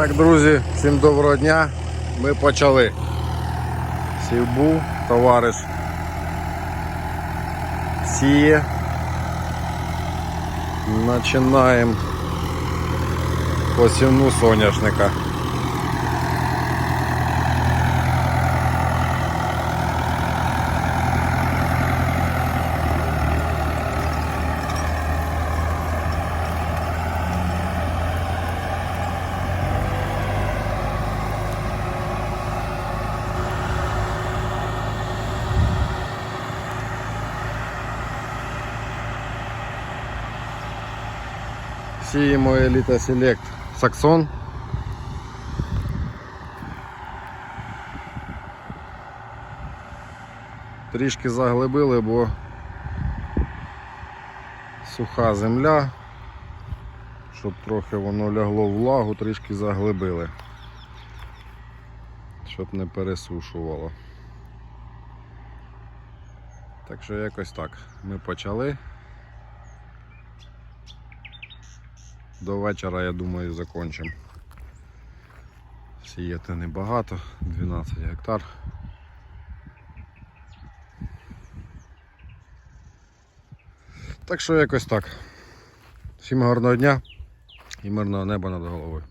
Так, друзі, всім доброго дня. Ми почали. Сівбу, товариш сіє. Починаємо посівну соняшника. Сіємо Еліта Селект Саксон. Трішки заглибили, бо суха земля, щоб трохи воно лягло в влагу, трішки заглибили, щоб не пересушувало. Так що якось так. Ми почали. До вечора, я думаю, закончимо. Сіяти небагато, 12 гектар. Так що якось так. Всім гарного дня і мирного неба над головою.